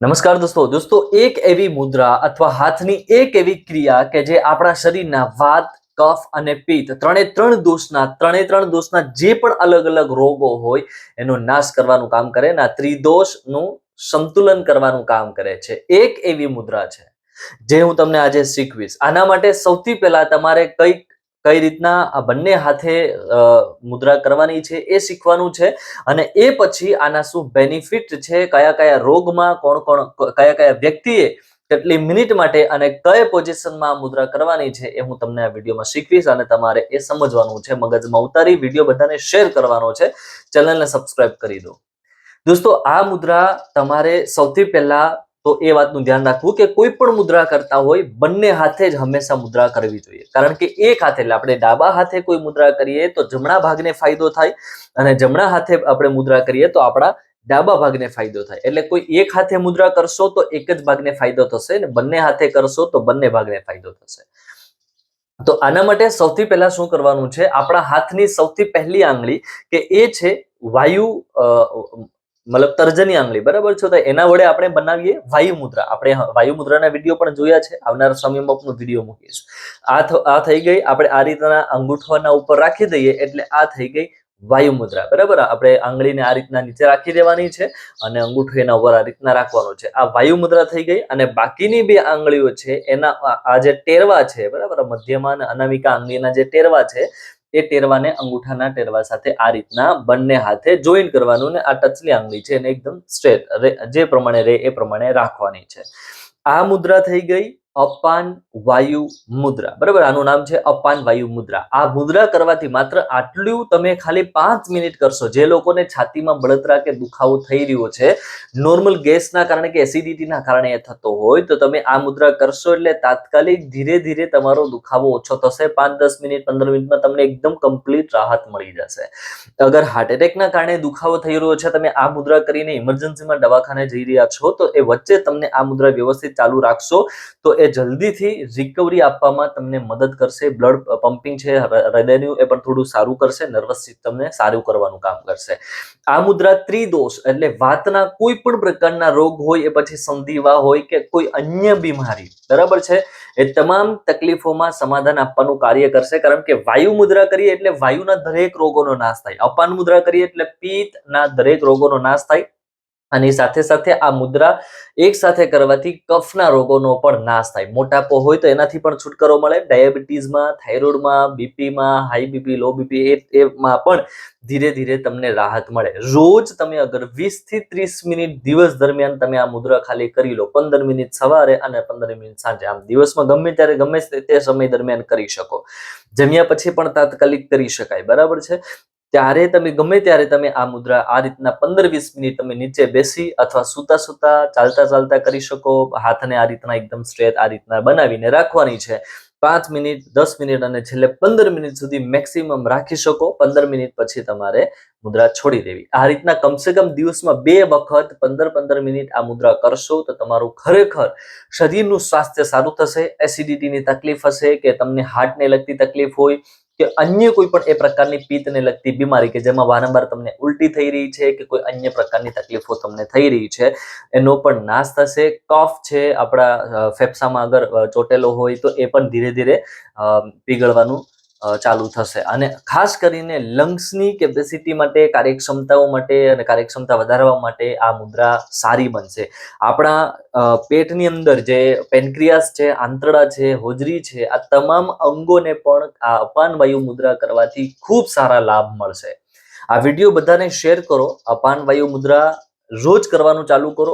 નમસ્કાર દોસ્તો. દોસ્તો, એક એવી મુદ્રા અથવા હાથની એક એવી ક્રિયા કે જે આપણા શરીરના વાત, કફ અને પિત્ત ત્રણે ત્રણ દોષના, ત્રણે ત્રણ દોષના જે પણ અલગ અલગ રોગો હોય, એનો નાશ કરવાનું કામ કરે ને ત્રિદોષનું સંતુલન કરવાનું કામ કરે છે. એક એવી મુદ્રા છે જે હું તમને આજે શીખવીશ. આના માટે સૌથી પહેલા તમારે કઈ કઈ રીતના આ બંને હાથે મુદ્રા કરવાની છે એ શીખવાનું છે અને એ પછી આના શું બેનિફિટ છે, કયા કયા રોગમાં કોણ કોણ, કયા કયા વ્યક્તિએ કેટલી મિનિટ માટે અને કઈ પોઝિશનમાં આ મુદ્રા કરવાની છે એ હું તમને આ વિડીયોમાં શીખવીશ અને તમારે એ સમજવાનું છે. મગજમાં ઉતારી વીડિયો બધાને શેર કરવાનો છે. ચેનલને સબસ્ક્રાઇબ કરી દો. દોસ્તો, આ મુદ્રા તમારે સૌથી પહેલા તો એ વાતનું ધ્યાન રાખવું કે કોઈ પણ મુદ્રા કરતા હોય, બંને હાથે જ હંમેશા મુદ્રા કરવી જોઈએ. કારણ કે એક હાથે એટલે આપણે ડાબા હાથે કોઈ મુદ્રા કરીએ તો જમણા ભાગને ફાયદો થાય અને જમણા હાથે આપણે મુદ્રા કરીએ તો આપણા ડાબા ભાગને ફાયદો થાય. એટલે કોઈ એક હાથે મુદ્રા કરશો તો એક જ ભાગને ફાયદો થશે અને બંને હાથે કરશો તો બંને ભાગને ફાયદો થશે. તો આના માટે સૌથી પહેલા શું કરવાનું છે? આપણા હાથની સૌથી પહેલી આંગળી કે એ છે વાયુ મતલબ તર્જની આંગળી, બરાબર છે? તો એના વડે આપણે બનાવીએ વાયુ મુદ્રા આપણે વાયુ મુદ્રાના વીડિયો પણ જોયા છે. આવનારા સમયમાં વીડિયો મૂકીશું આ આ થઈ ગઈ. આપણે આ રીતના અંગૂઠવાના ઉપર રાખી દઈએ એટલે આ થઈ ગઈ વાયુ મુદ્રા બરાબર? આપણે આંગળીને આ રીતના નીચે રાખી દેવાની છે અને અંગૂઠો એના ઉપર આ રીતના રાખવાનો છે. આ વાયુ મુદ્રા થઈ ગઈ અને બાકીની બે આંગળીઓ છે, એના આ જે ટેરવા છે, બરાબર? મધ્યમાં અને અનામિકા આંગળીના જે ટેરવા છે એ ટેરવાને અંગૂઠાના ટેરવા સાથે આ રીતના બંને હાથે જોઈન કરવાનું ને આ ટચલી આંગળી છે એને એકદમ સ્ટ્રેટ જે પ્રમાણે રહે એ પ્રમાણે રાખવાની છે. આ મુદ્રા થઈ ગઈ. અપાન વાયુ મુદ્રા. બરાબર? આનું નામ છે અપાન વાયુ મુદ્રા. આ મુદ્રા કરવાથી માત્ર આટલું તમે ખાલી પાંચ મિનિટ કરશો. જે લોકોને છાતીમાં બળતરા કે દુખાવો થઈ રહ્યો છે, નોર્મલ ગેસના કારણે કે એસિડિટીના કારણે એ થતો હોય, તો તમે આ મુદ્રા કરશો એટલે તાત્કાલિક ધીરે ધીરે તમારો દુખાવો ઓછો થશે. પાંચ, દસ મિનિટ, પંદર મિનિટમાં તમને એકદમ કમ્પ્લીટ રાહત મળી જશે. અગર હાર્ટ એટેકના કારણે દુખાવો થઈ રહ્યો છે, તમે આ મુદ્રા કરીને ઇમરજન્સીમાં દવાખાને જઈ રહ્યા છો, તો એ વચ્ચે તમને આ મુદ્રા વ્યવસ્થિત ચાલુ રાખશો. તો એ જલ્દીથી રિકવરી આપવામાં તમને મદદ કરશે. બ્લડ પમ્પિંગ છે હૃદયનું એ પણ થોડું સારું કરશે નર્વસ સિસ્ટમને સારું કરવાનું કામ કરશે. આ મુદ્રા ત્રિદોષ એટલે વાતના કોઈ પણ પ્રકારના રોગ હોય, એ પછી સંધિવા હોય કે કોઈ અન્ય બીમારી, બરાબર છે? એ તમામ તકલીફોમાં સમાધાન આપવાનું કાર્ય કરશે. કારણ કે વાયુ મુદ્રા કરીએ એટલે વાયુના દરેક રોગોનો નાશ થાય. અપાન મુદ્રા કરીએ એટલે પિત્તના દરેક રોગોનો નાશ થાય. અને સાથે સાથે આ મુદ્રા એક સાથે કરવાથી કફના રોગોનો પણ નાશ થાય. મોટાપો હોય તો એનાથી પણ છુટકારો મળે. ડાયાબિટીસમાં થાઇરોઇડમાં, બીપીમાં, હાઈ બીપી, લો બીપી એમાં પણ ધીરે ધીરે તમને રાહત મળે. રોજ તમે અગર વીસથી ત્રીસ મિનિટ દિવસ દરમિયાન તમે આ મુદ્રા ખાલી કરી લો, પંદર મિનિટ સવારે અને પંદર મિનિટ સાંજે. આમ દિવસમાં ગમે ત્યારે ગમે તે સમય દરમિયાન કરી શકો. જમ્યા પછી પણ તાત્કાલિક કરી શકાય. બરાબર છે? ત્યારે તમે ગમે ત્યારે તમે આ મુદ્રા આ રીતના પંદર વીસ મિનિટ તમે નીચે બેસી અથવા સૂતા સૂતા ચાલતા ચાલતા કરી શકો, હાથને આ રીતના એકદમ સ્ટ્રેટ આ રીતના બનાવીને રાખવાની છે. પાંચ મિનિટ, દસ મિનિટ અને છેલ્લે પંદર મિનિટ સુધી મેક્સિમમ રાખી શકો. પંદર મિનિટ પછી તમારે મુદ્રા છોડી દેવી. આ રીતના કમસે કમ દિવસમાં બે વખત પંદર પંદર મિનિટ આ મુદ્રા કરશો તો તમારું ખરેખર શરીરનું સ્વાસ્થ્ય સારું થશે એસિડિટીની તકલીફ હશે કે તમને હાર્ટને લગતી તકલીફ હોય કે અન્ય કોઈ પણ એ પ્રકારની પિત્તને લગતી બીમારી કે જેમાં વારંવાર તમને ઉલટી થઈ રહી છે કે કોઈ અન્ય પ્રકારની તકલીફો તમને થઈ રહી છે, એનો પણ નાશ થશે. કફ છે આપણા ફેફસામાં અગર ચોટેલો હોય તો એ પણ ધીરે ધીરે પીગળવાનું ચાલુ થશે. અને ખાસ કરીને લંગ્સની કેપેસિટી માટે, કાર્યક્ષમતાઓ માટે અને કાર્યક્ષમતા વધારવા માટે આ મુદ્રા સારી બનશે. આપણા પેટની અંદર જે પેનક્રિયાસ છે, આંતરડા છે, હોજરી છે, આ તમામ અંગોને પણ આ અપાન વાયુ મુદ્રા કરવાથી ખૂબ સારા લાભ મળશે. આ વીડિયો બધાને શેર કરો. અપાન વાયુ મુદ્રા રોજ કરવાનું ચાલુ કરો.